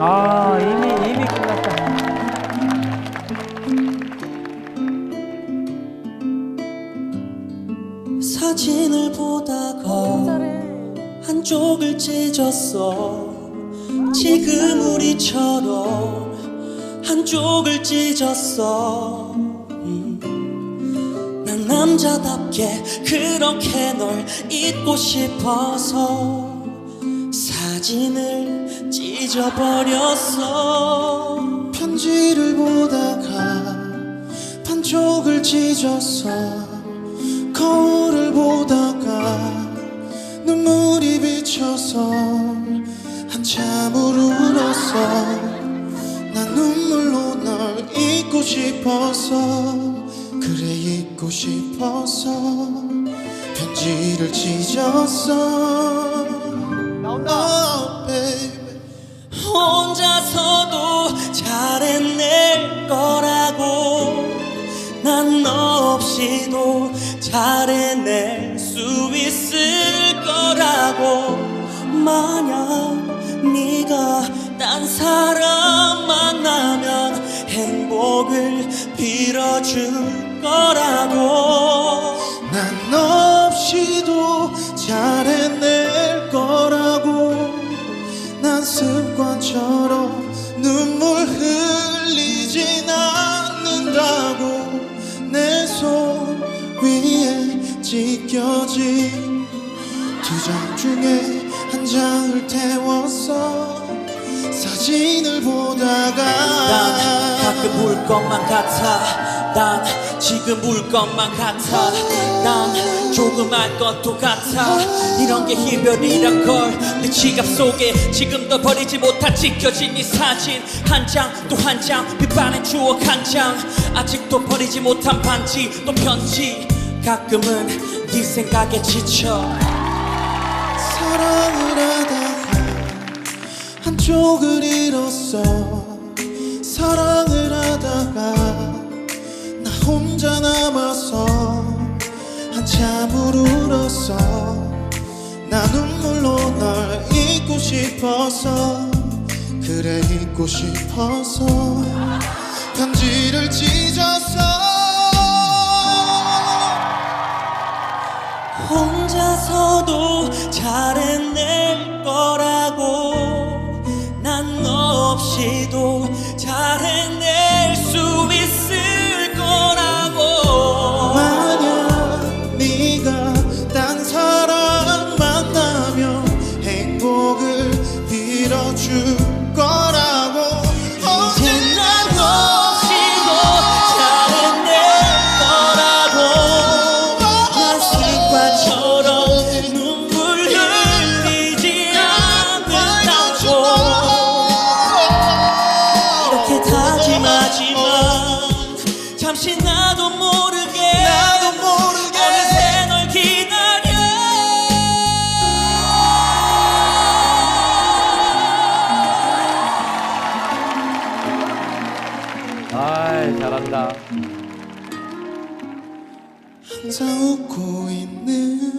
아 이미 이미 끝났다. 사진을 보다가 한쪽을 찢었어 지금 우리처럼 한쪽을 찢었어 음. 난 남자답게 그렇게 널 잊고 싶어서 사진을 찢어버렸어. 편지를 보다가 반쪽을 찢었어 거울을 보다가 눈물이 비쳐서 한참을 울었어. 난 눈물로 널 잊고 싶어서 그래 잊고 싶어서 편지를 찢었어 없이도 잘해낼 수 있을 거라고. 만약 네가 딴 사람 만나면 행복을 빌어줄 거라고. 난너 없이도 잘해낼 찢겨진 두 장 중에 한 장을 태웠어. 사진을 보다가 난 가끔 울 것만 같아. 난 지금 울 것만 같아. 난 조금 알 것도 같아. 이런 게 이별이란 걸 내 지갑 속에 지금도 버리지 못한 찢겨진 이 사진. 한 장 또 한 장 빛바랜 추억 한 장. 아직도 버리지 못한 반지 또 편지 가끔은 네 생각에 지쳐 사랑을 하다가 한쪽을 잃었어. 사랑을 하다가 나 혼자 남아서 한참을 울었어. 나 눈물로 널 잊고 싶어서 그래 잊고 싶어서 잘해낼 거라고 난 너 없이도 잠시 나도 모르게 나도 모르게 어느새 널 기다려. 아 잘한다. 항상 웃고 있는